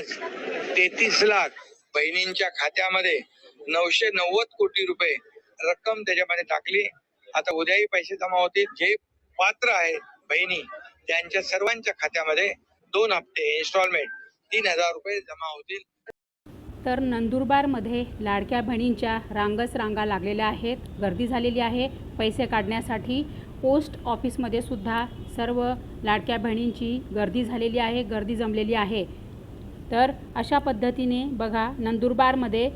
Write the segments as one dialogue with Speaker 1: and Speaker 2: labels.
Speaker 1: आज तेहतीस लाख बहिणींच्या खात्यामध्ये नऊशे नव्वद कोटी रुपये रक्कम त्याच्यामध्ये टाकली. आता उद्याही पैसे जमा होतील. जे पात्र आहेत बहिणी त्यांच्या सर्वांच्या खात्यामध्ये दोन हप्ते इन्स्टॉलमेंट तीन हजार रुपये जमा होतील.
Speaker 2: तर नंदुरबारमध्ये लाडक्या बहिणींच्या रांगच रांगा लागलेल्या आहेत. गर्दी झालेली आहे. पैसे काढण्यासाठी पोस्ट ऑफिसमध्ये सुद्धा सर्व लाडक्या बहिणींची गर्दी झालेली आहे. गर्दी जमलेली आहे. तर अशा पद्धतीने बघा नंदुरबारमध्ये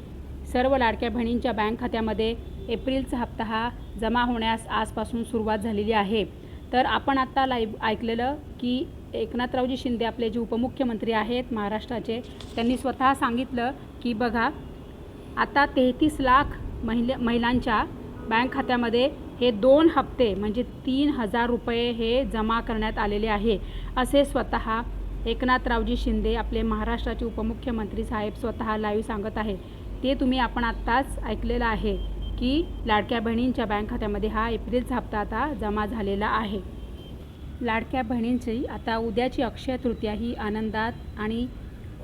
Speaker 2: सर्व लाडक्या बहिणींच्या बँक खात्यामध्ये एप्रिलचा हप्ता हा जमा होण्यास आजपासून सुरुवात झालेली आहे. तर आपण आत्ता लाईव ऐकलेलं की एकनाथरावजी शिंदे आपले जे उपमुख्यमंत्री आहेत महाराष्ट्राचे त्यांनी स्वतः सांगितलं की बघा आता तेहतीस लाख महिला महिलांच्या बँक खात्यामध्ये हे दोन हप्ते म्हणजे तीन हजार रुपये हे जमा करण्यात आलेले आहे. असे स्वतः एकनाथरावजी शिंदे आपले महाराष्ट्राचे उपमुख्यमंत्री साहेब स्वतः लाईव्ह सांगत आहे ते तुम्ही आपण आत्ताच ऐकलेलं आहे की लाडक्या बहिणींच्या बँक खात्यामध्ये हा एप्रिलचा हप्ता आता जमा झालेला आहे. लाडक्या बहिणींची आता उद्याची अक्षय तृतीया ही आनंदात आणि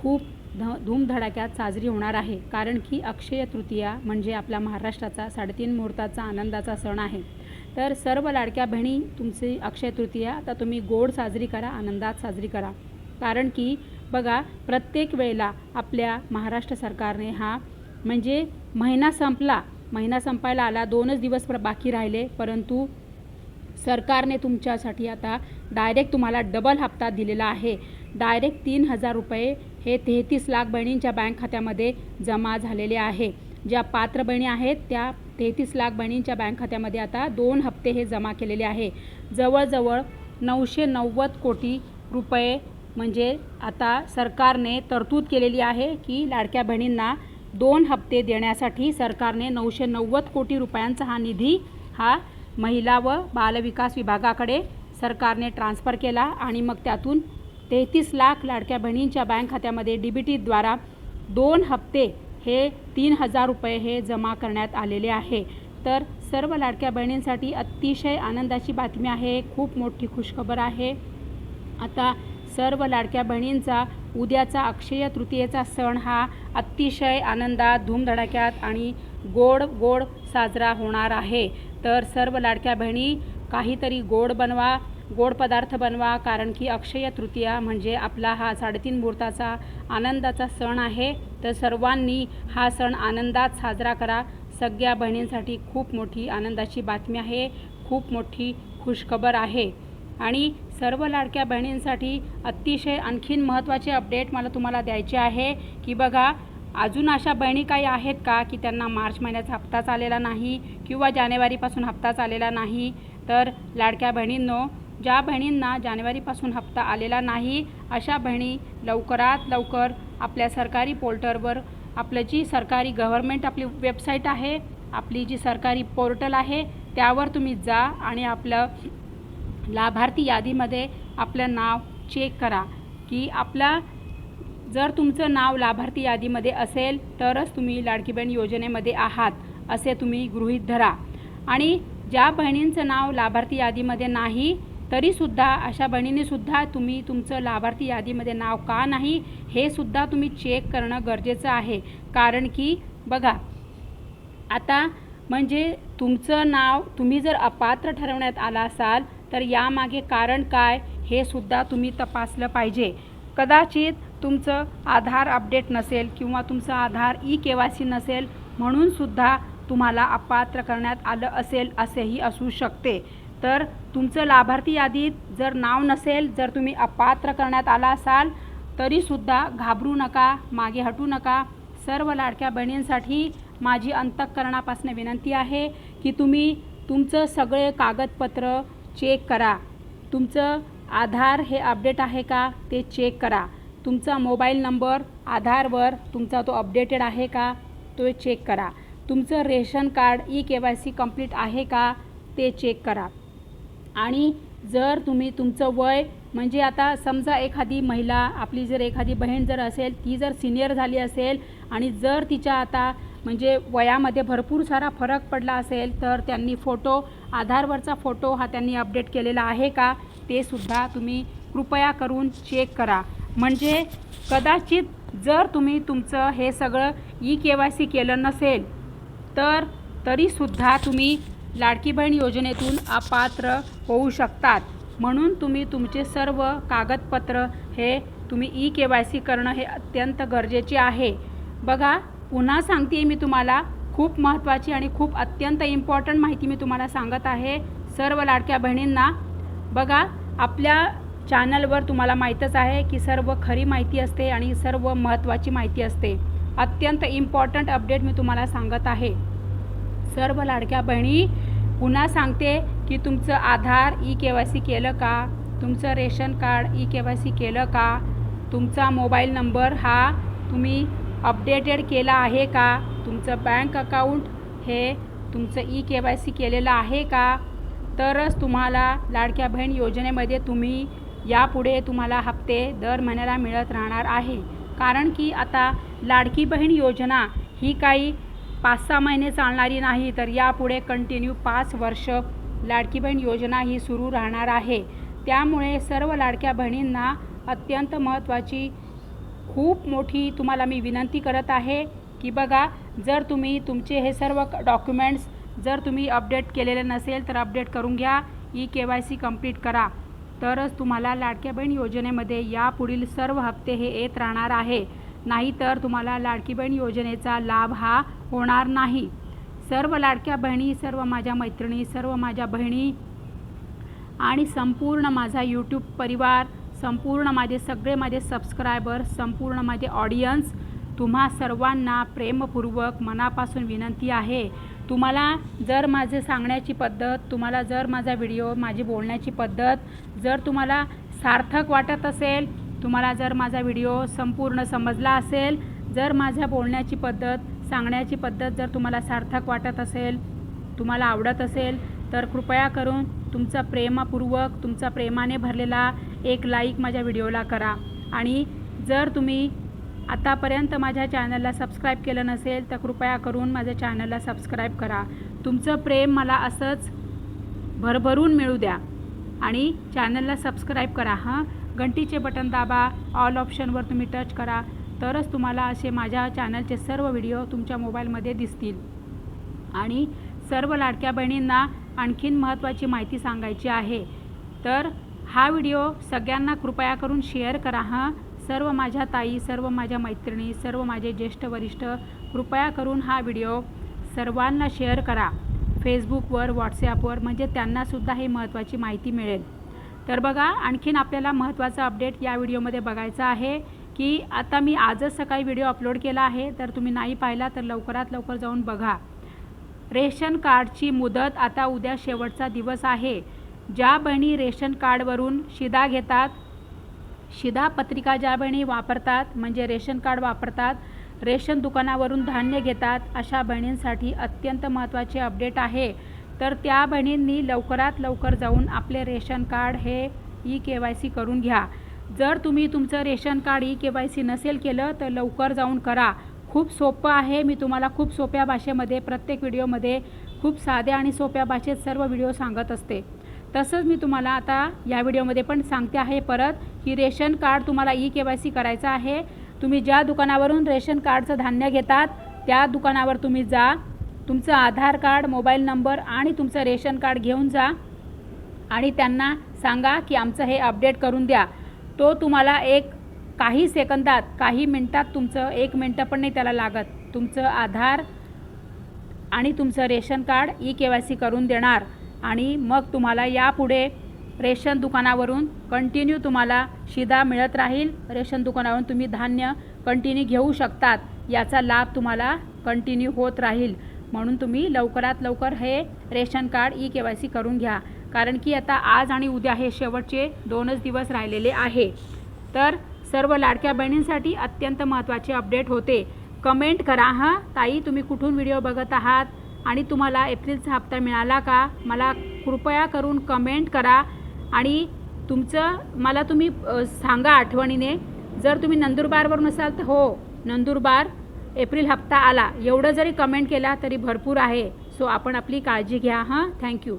Speaker 2: खूप ध धूमधडाक्यात साजरी होणार आहे. कारण की अक्षय तृतीया म्हणजे आपल्या महाराष्ट्राचा साडेतीन मुहूर्ताचा आनंदाचा सण आहे. तर सर्व लाडक्या बहिणी तुमची अक्षय तृतीया आता तुम्ही गोड साजरी करा आनंदात साजरी करा. कारण की बघा प्रत्येक वेळेला आपल्या महाराष्ट्र सरकारने हा म्हणजे महिना संपला. महिना संपायला आला दोनच दिवस प्र- बाकी राहिले. परंतु सरकारने तुमच्यासाठी आता डायरेक्ट तुम्हाला डबल हप्ता दिलेला आहे. डायरेक्ट तीन हजार रुपये हे तेहतीस लाख बहिणींच्या बँक खात्यामध्ये जमा झालेले आहे. ज्या पात्र बहिणी आहेत त्या तेहतीस लाख बहिणींच्या बँक खात्यामध्ये आता दोन हप्ते हे जमा केलेले आहे. जवळजवळ नऊशे नव्वद कोटी रुपये म्हणजे आता सरकारने तरतूद केलेली आहे की लाडक्या बहिणींना दोन हप्ते देण्यासाठी सरकारने नऊशे नव्वद कोटी रुपयांचा हा निधी हा महिला व बालविकास विभागाकडे सरकारने ट्रान्स्फर केला आणि मग त्यातून तेहतीस लाख लाडक्या बहिणींच्या बँक खात्यामध्ये डी बी टीद्वारा दोन हप्ते हे तीन हजार रुपये हे जमा करण्यात आलेले आहे. तर सर्व लाडक्या बहिणींसाठी अतिशय आनंदाची बातमी आहे. खूप मोठी खुशखबर आहे. आता सर्व लाडक्या बहिणींचा उद्याचा अक्षय तृतीयेचा सण हा अतिशय आनंदात धूमधडाक्यात आणि गोड गोड साजरा होणार आहे. तर सर्व लाडक्या बहिणी काहीतरी गोड बनवा गोड पदार्थ बनवा कारण की अक्षय तृतीया म्हणजे आपला हा साडेतीन मुहूर्ताचा आनंदाचा सण आहे. तर सर्वांनी हा सण आनंदात साजरा करा. सगळ्या बहिणींसाठी खूप मोठी आनंदाची बातमी आहे. खूप मोठी खुशखबर आहे. आणि सर्व लाडक्या बहिणींसाठी अतिशय आणखीन महत्त्वाचे अपडेट मला तुम्हाला द्यायचे आहे की बघा अजून अशा बहिणी काही आहेत का की त्यांना मार्च महिन्याचा हप्ताच आलेला नाही किंवा जानेवारीपासून हप्ताच आलेला नाही? तर लाडक्या बहिणींनो ज्या बहिणींना जानेवारीपासून हप्ता आलेला नाही अशा बहिणी लवकरात लवकर आपल्या सरकारी पोर्टलवर आपलं जी सरकारी गव्हर्मेंट आपली वेबसाईट आहे आपली जी सरकारी पोर्टल आहे त्यावर तुम्ही जा आणि आपलं लाभार्थी यादीमध्ये आपलं नाव चेक करा. की आपला जर तुमचं नाव लाभार्थी यादीमध्ये असेल तरच तुम्ही लाडकी बहीण योजनेमध्ये आहात असे तुम्ही गृहीत धरा. आणि ज्या बहिणींचं नाव लाभार्थी यादीमध्ये नाही तरीसुद्धा अशा बहिणींनीसुद्धा तुम्ही तुमचं लाभार्थी यादीमध्ये नाव का नाही हे सुद्धा तुम्ही चेक करणं गरजेचं आहे. कारण की बघा आता म्हणजे तुमचं नाव तुम्ही जर अपात्र ठरवण्यात आला असाल तर यामागे कारण काय हे सुद्धा तुम्ही तपासलं पाहिजे. कदाचित तुमचं आधार अपडेट नसेल किंवा तुमचं Aadhaar E K Y C नसेल म्हणूनसुद्धा तुम्हाला अपात्र करण्यात आलं असेल असेही असू शकते. तर तुमचं लाभार्थी यादीत जर नाव नसेल जर तुम्ही अपात्र करण्यात आला असाल तरीसुद्धा घाबरू नका मागे हटू नका. सर्व लाडक्या बहिणींसाठी माझी अंतःकरणापासून विनंती आहे की तुम्ही तुमचं सगळे कागदपत्र चेक करा. तुमचं आधार हे अपडेट आहे का ते चेक करा. तुमचा मोबाईल नंबर आधारवर तुमचा तो अपडेटेड आहे का तो चेक करा. तुमचं ration card E K Y C complete आहे का ते चेक करा. आणि जर तुम्ही तुमचं वय म्हणजे आता समजा एखादी महिला आपली जर एखादी बहीण जर असेल ती जर सिनियर झाली असेल आणि जर तिच्या आता म्हणजे वयामध्ये भरपूर सारा फरक पडला असेल तर त्यांनी फोटो आधारवरचा फोटो हा त्यांनी अपडेट केलेला आहे का ते सुद्धा तुम्ही कृपया करून चेक करा. म्हणजे कदाचित जर तुम्ही तुमचं हे सगळं ई के वाय सी केलं नसेल तर तरीसुद्धा तुम्ही लाडकी बहीण योजनेतून अपात्र होऊ शकतात. म्हणून तुम्ही तुमचे सर्व कागदपत्र हे तुम्ही ई के वाय सी करणं हे अत्यंत गरजेचे आहे. बघा पुन्हा सांगते मी तुम्हाला खूप महत्त्वाची आणि खूप अत्यंत इम्पॉर्टंट माहिती मी तुम्हाला सांगत आहे सर्व लाडक्या बहिणींना. बघा आपल्या चॅनलवर तुम्हाला माहीतच आहे की सर्व खरी माहिती असते आणि सर्व महत्त्वाची माहिती असते. अत्यंत इम्पॉर्टंट अपडेट मी तुम्हाला सांगत आहे. सर्व लाडक्या बहिणी पुन्हा सांगते की तुमचं Aadhaar E K Y C केलं का? तुमचं ration card E K Y C केलं का? तुमचा मोबाईल नंबर हा तुम्ही अपडेटेड केला आहे का? तुमचं बँक अकाउंट हे तुमचं ई के वाय सी केलेलं आहे का? तरच तुम्हाला लाडक्या बहीण योजनेमध्ये तुम्ही यापुढे तुम्हाला हप्ते दर महिन्याला मिळत राहणार आहे. कारण की आता लाडकी बहीण योजना ही काही पाच सहा महिने चालणारी नाही तर यापुढे कंटिन्यू पाच वर्ष लाडकी बहीण योजना ही सुरू राहणार आहे. त्यामुळे सर्व लाडक्या बहिणींना अत्यंत महत्त्वाची खूप मोठी तुम्हाला मी विनंती करत आहे की बघा जर तुम्ही तुमचे हे सर्व डॉक्युमेंट्स जर तुम्ही अपडेट केलेले नसेल तर अपडेट करून घ्या E K Y C complete करा. तरच तुम्हाला लाडक्या बहीण योजनेमध्ये यापुढील सर्व हप्ते हे येत राहणार आहे. नाहीतर तुम्हाला लाडकी बहीण योजनेचा लाभ हा होणार नाही. सर्व लाडक्या बहिणी सर्व माझ्या मैत्रिणी सर्व माझ्या बहिणी आणि संपूर्ण माझा यूट्यूब परिवार संपूर्ण माझे सगळे माझे सबस्क्रायबर संपूर्ण माझे ऑडियन्स तुम्हा सर्वांना प्रेमपूर्वक मनापासून विनंती आहे. तुम्हाला जर माझे सांगण्याची पद्धत तुम्हाला जर माझा व्हिडिओ माझी बोलण्याची पद्धत जर तुम्हाला सार्थक वाटत असेल तुम्हाला जर माझा व्हिडिओ संपूर्ण समजला असेल जर माझ्या बोलण्याची पद्धत सांगण्याची पद्धत जर तुम्हाला सार्थक वाटत असेल तुम्हाला आवडत असेल तर कृपया करून तुमचा प्रेमापूर्वक तुमचा प्रेमाने भरलेला एक लाईक माझ्या व्हिडिओला करा. आणि जर तुम्ही आतापर्यंत माझ्या चॅनलला सबस्क्राईब केलं नसेल तर कृपया करून माझ्या चॅनलला सबस्क्राईब करा. तुमचं प्रेम मला असंच भरभरून मिळू द्या. आणि चॅनलला सबस्क्राईब करा हां? घंटीचे बटन दाबा ऑल ऑप्शनवर तुम्ही टच करा. तरच तुम्हाला असे माझ्या चॅनलचे सर्व व्हिडिओ तुमच्या मोबाईलमध्ये दिसतील. आणि सर्व लाडक्या बहिणींना आणखीन महत्त्वाची माहिती सांगायची आहे. तर हा व्हिडिओ सगळ्यांना कृपया करून शेअर करा हां. सर्व माझ्या ताई सर्व माझ्या मैत्रिणी सर्व माझे ज्येष्ठ वरिष्ठ कृपया करून हा व्हिडिओ सर्वांना शेअर करा. फेसबुकवर व्हॉट्सॲपवर म्हणजे त्यांनासुद्धा ही महत्त्वाची माहिती मिळेल. तर बघा आणखीन आपल्याला महत्त्वाचा अपडेट या व्हिडिओमध्ये बघायचा आहे की आता मी आजच सकाळी व्हिडिओ अपलोड केला आहे. तर तुम्ही नाही पाहिला तर लवकरात लवकर जाऊन बघा. रेशन कार्डची मुदत आता उद्या शेवटचा दिवस आहे. ज्या बहिणी रेशन कार्डवरून शिदा घेतात शिदा पत्रिका ज्या बहिणी वापरतात म्हणजे रेशन कार्ड वापरतात रेशन दुकानावरून धान्य घेतात अशा बहिणींसाठी अत्यंत महत्त्वाचे अपडेट आहे. तर त्या बहिणींनी लवकरात लवकर जाऊन आपले रेशन कार्ड हे ई के वाय सी करून घ्या. जर तुम्ही तुमचं ration card E K Y C नसेल केलं तर लवकर जाऊन करा. खूप सोपं आहे. मी तुम्हाला खूप सोप्या भाषेमध्ये प्रत्येक व्हिडिओमध्ये खूप साध्या आणि सोप्या भाषेत सर्व व्हिडिओ सांगत असते. तसंच मी तुम्हाला आता या व्हिडिओमध्ये पण सांगते आहे परत की रेशन कार्ड तुम्हाला ई के वाय सी करायचं आहे. तुम्ही ज्या दुकानावरून रेशन कार्डचं धान्य घेतात त्या दुकानावर तुम्ही जा. तुमचं आधार कार्ड मोबाईल नंबर आणि तुमचं रेशन कार्ड घेऊन जा. आणि त्यांना सांगा की आमचं हे अपडेट करून द्या. तो तुम्हाला एक काही सेकंदात काही मिनटात तुमचं एक मिनटं पण नाही त्याला लागत. तुमचं आधार आणि तुमचं ration card E K Y C करून देणार आणि मग तुम्हाला यापुढे रेशन दुकानावरून कंटिन्यू तुम्हाला शिदा मिळत राहील. रेशन दुकानावरून तुम्ही धान्य कंटिन्यू घेऊ शकतात. याचा लाभ तुम्हाला कंटिन्यू होत राहील. म्हणून तुम्ही लवकरात लवकर हे ration card E K Y C करून घ्या. कारण की आता आज आणि उद्या हे शेवटचे दोनच दिवस राहिलेले आहे. तर सर्व लाडक्या बहिणींसाठी अत्यंत महत्त्वाचे अपडेट होते. कमेंट करा हां. ताई तुम्ही कुठून व्हिडिओ बघत आहात? आणि तुम्हाला एप्रिलचा हप्ता मिळाला का? मला कृपया करून कमेंट करा. आणि तुमचं मला तुम्ही सांगा आठवणीने. जर तुम्ही नंदुरबारवरून असाल तर हो नंदुरबार एप्रिल हप्ता आला. एवढं जरी कमेंट केला तरी भरपूर आहे. सो आपण आपली काळजी घ्या हां. थँक्यू.